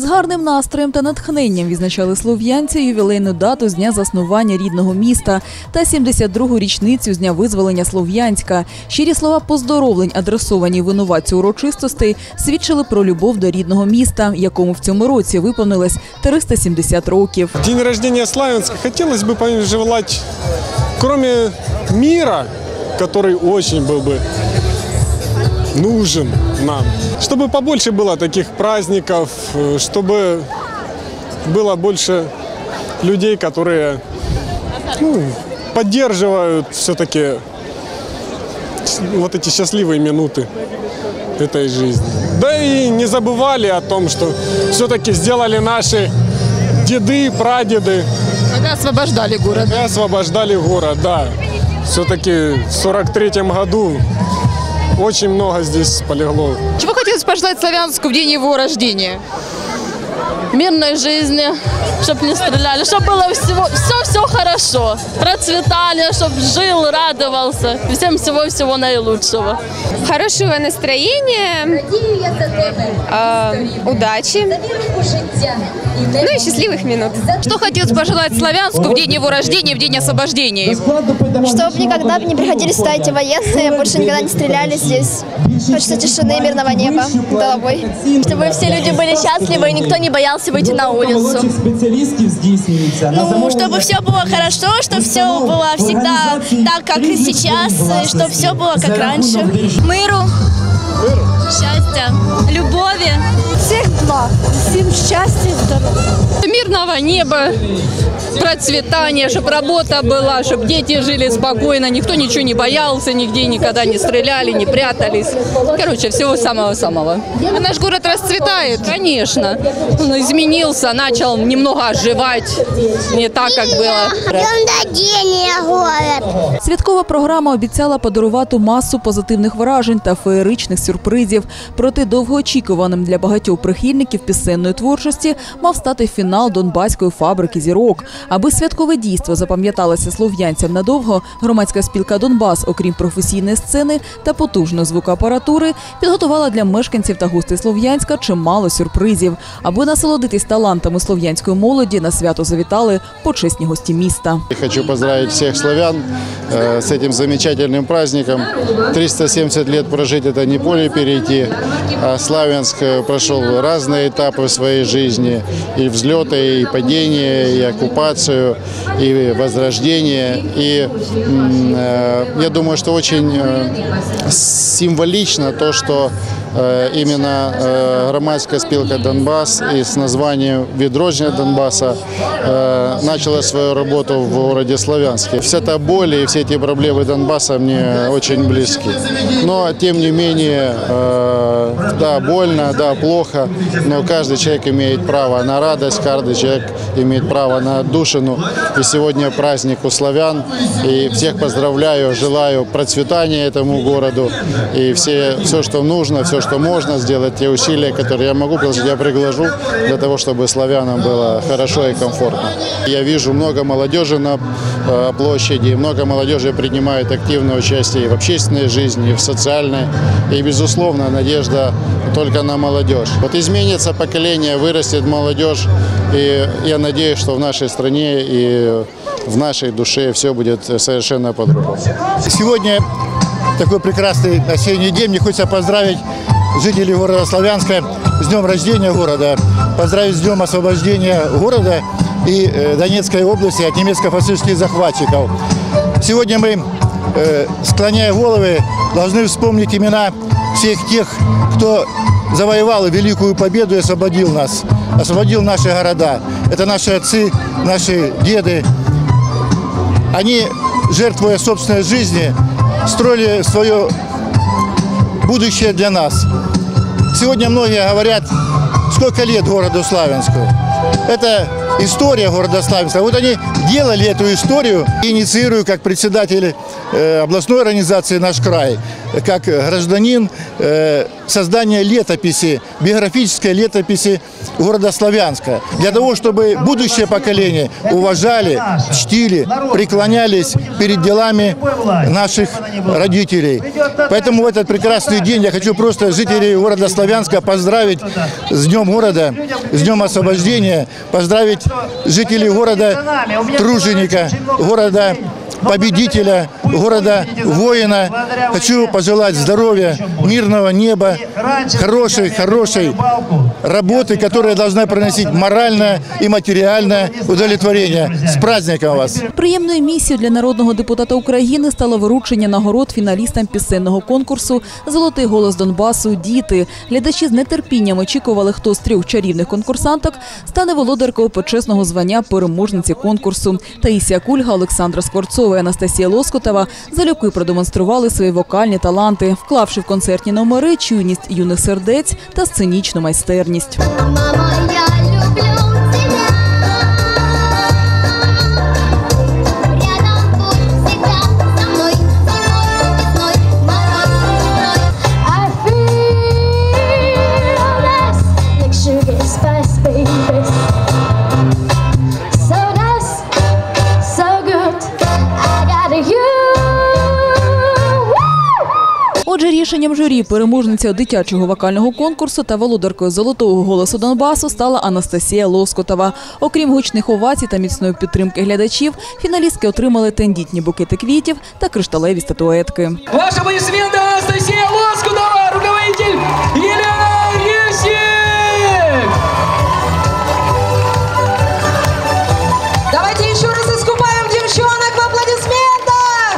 З гарним настроєм та натхненням відзначали слов'янці ювілейну дату з дня заснування рідного міста та 72-гу річницю з дня визволення Слов'янська. Щирі слова поздоровлень, адресовані винуватцю урочистостей, свідчили про любов до рідного міста, якому в цьому році виповнилось 370 років. День рождения Славянска хотелось бы пожелать, кроме мира, который очень был бы нужен нам, чтобы побольше было таких праздников, э, чтобы было больше людей, которые ну, поддерживают все-таки вот эти счастливые минуты этой жизни. Да и не забывали о том, что все-таки сделали наши деды, прадеды, Когда освобождали город. и освобождали город, да. Все-таки в 43 году очень много здесь полегло. Чего хотелось пожелать Славянску в день его рождения? Мирной жизни, чтобы не стреляли, чтобы было всего, все, все хорошо, процветали, чтобы жил, радовался, всем всего-всего наилучшего. хорошего настроения, э, удачи, ну и счастливых минут. Что хотелось пожелать Славянску в день его рождения, в день освобождения? Чтобы никогда не приходили сюда эти военные, больше никогда не стреляли здесь. Хочется тишины мирного неба головой. Чтобы все люди были счастливы и никто не боялся выйти на улицу. спеціалістів здійснюється на Ну, чтобы все было хорошо, чтобы все было всегда так, как и сейчас, чтобы все было как раньше. Миру, счастья, любови. Всех благ, всем счастья и здоровья. Мирного неба, процветания, чтобы работа была, чтобы дети жили спокойно, никто ничего не боялся, нигде никогда не стреляли, не прятались. Короче, всего самого-самого. А наш город расцветает. Конечно, он изменился, начал немного оживать, не так, как было. Святкова програма обіцяла подарувати масу позитивних вражень та феєричних сюрпризів. Проте довгоочікуваним для багатьох прихильників пісенної творчості мав стати фінал Донбаської фабрики зірок. Аби святкове дійство запам'яталося слов'янцям надовго, громадська спілка Донбас, окрім професійної сцени та потужної звукоапаратури, підготувала для мешканців та гостей Слов'янська чимало сюрпризів. Аби насолодитись талантами слов'янської молоді, на свято завітали почесні гості міста. Я Хочу поздравить всех славян э, с этим замечательным праздником. 370 лет прожить – это не поле перейти. А Славянск э, разные этапы в своей жизни. И взлеты, и падения, и оккупацию, и возрождение. И э, я думаю, что очень э, символично то, что э, именно громадская спилка «Донбасс» с названием «Відродження Донбасса» начала свою работу в городе Славянске. Вся та боль и все эти проблемы Донбасса мне очень близки. Но, тем не менее, да, больно, да, плохо, но каждый человек имеет право на радость, каждый человек имеет право на отдушину. И сегодня праздник у славян. И всех поздравляю, желаю процветания этому городу. И все, все, что нужно, все, что можно сделать, те усилия, которые я могу приложить, я приглажу для того, чтобы славянам было хорошо и комфортно. Я вижу много молодежи на э, площади, много молодежи принимает активное участие в общественной жизни, в социальной. И, безусловно, надежда только на молодежь. Вот изменится поколение, вырастет молодежь, и я надеюсь, что в нашей стране и в нашей душе все будет совершенно по-другому. Сегодня такой прекрасный осенний день. Мне хочется поздравить жителей города Славянска с днем рождения города, поздравить с днем освобождения города и э, Донецкой области от немецко-фашистских захватчиков. Сегодня мы, э, склоняя головы, должны вспомнить имена всех тех, кто завоевал великую победу и освободил нас, освободил наши города. Это наши отцы, наши деды, они, жертвуя собственной жизни, строили свое будущее для нас. Сегодня многие говорят, сколько лет городу Славянску. Это история города Славянска. Вот они делали эту историю, инициирую как председатель э, областной организации «Наш край», как гражданин э, создание летописи, биографической летописи города Славянска. Для того, чтобы будущее поколение уважали, чтили, преклонялись перед делами наших родителей. Поэтому в этот прекрасный день я хочу просто жителей города Славянска поздравить с Днем города, с Днем освобождения, поздравить жителей города Труженика, города победителя, города воина. Хочу пожелать здоровья, мирного неба, хорошей, хорошей работы, которая должна приносить моральное и материальное удовлетворение. С праздником вас! Приємною місією для народного депутата України стало виручення нагород фіналістам пісенного конкурсу Золотий голос Донбасу Діти. Глядачі з нетерпінням очікували, хто з трьох чарівних конкурсанток стане володаркою почесного звання переможниці конкурсу. Таїсія Кульга, Олександра Скворцова і Анастасія Лоскотова залюбки продемонстрували свої вокальні таланти, вклавши в концертні номери чуйність юних сердець та сценічну майстерність. Рішенням переможниця дитячого вокального конкурсу та володаркою золотого голосу Донбасу стала Анастасія Лоскотова. Окрім гучних овацій та міцної підтримки глядачів, фіналістки отримали тендітні букети квітів та кришталеві статуетки. Ваши аплодисменты Анастасия Лоскутова, руководитель Елена Юсик! Давайте еще раз искупаем девчонок в аплодисментах!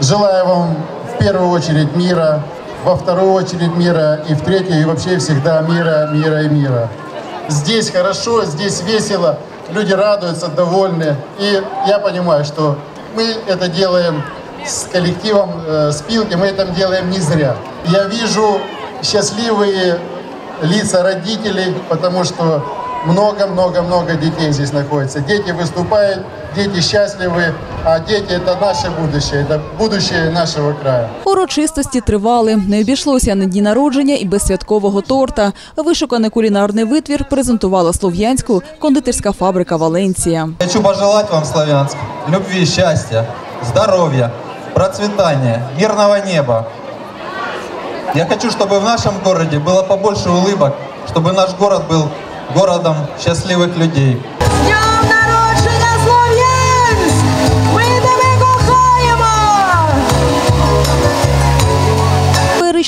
Желаю вам в первую очередь мира, во вторую очередь мира и в третью и вообще всегда мира, мира и мира. Здесь хорошо, здесь весело, люди радуются, довольны. И я понимаю, что мы это делаем с коллективом э, Спилки, мы это делаем не зря. Я вижу счастливые лица родителей, потому что много-много-много детей здесь находится. Дети выступают, дети счастливы, а дети это наше будущее, это будущее нашего края. Урочистості тривали. Не обійшлося на дні народження і без святкового торта. Вишуканий кулінарний витвір презентувала слов'янську кондитерська фабрика Валенція. Хочу пожелать вам, Славянск, любви, счастья, здоровья, процветания, мирного неба. Я хочу, чтобы в нашем городе было побольше улыбок, чтобы наш город был городом счастливых людей.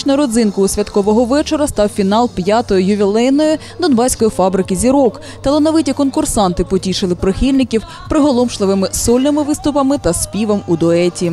Феєричною родзинкою святкового вечора став фінал п'ятої ювілейної донбаської фабрики зірок. Талановиті конкурсанти потішили прихильників приголомшливими сольними виступами та співом у дуеті.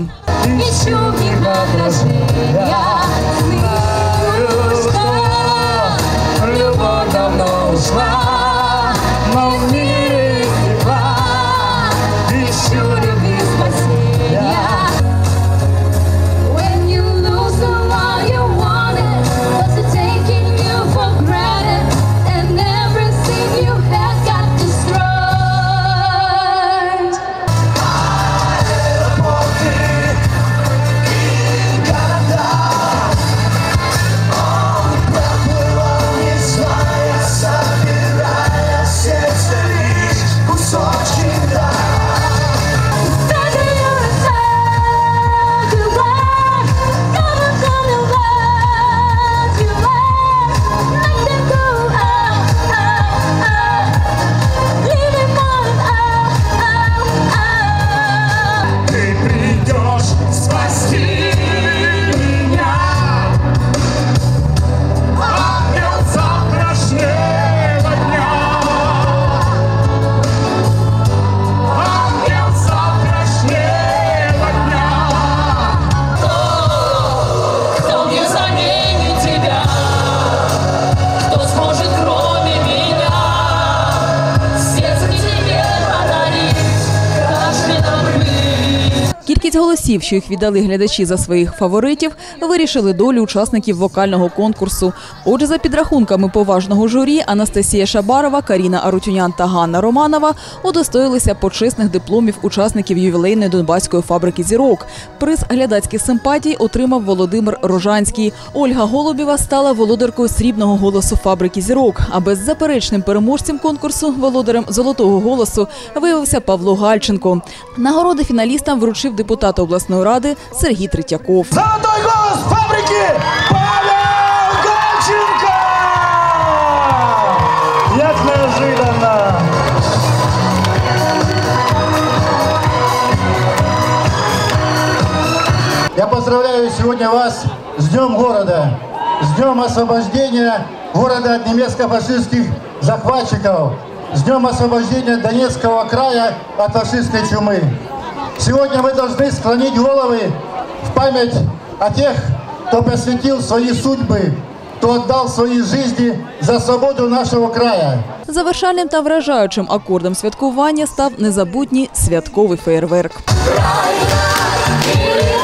П'ять голосів, що їх віддали глядачі за своїх фаворитів, вирішили долю учасників вокального конкурсу. Отже, за підрахунками поважного журі, Анастасія Шабарова, Каріна Арутюнян та Ганна Романова удостоїлися почесних дипломів учасників ювілейної Донбаської фабрики зірок. Приз глядацьких симпатій отримав Володимир Рожанський. Ольга Голубєва стала володаркою срібного голосу фабрики зірок. А беззаперечним переможцем конкурсу володарем золотого голосу виявився Павло Гальченко. Нагороди фіналістам вручив депутат обласної ради Сергій Третьяков. Золотой голос фабрики Павел Гальченко! Як неожиданно! Я поздравляю сегодня вас с Днем города, с Днем освобождения города от немецко-фашистских захватчиков, с Днем освобождения Донецкого края от фашистской чумы. Сегодня мы должны склонить головы в память о тех, кто посвятил свои судьбы, кто отдал свои жизни за свободу нашего края. Завершальним та вражаючим акордом святкування став незабутній святковий феєрверк. Мирі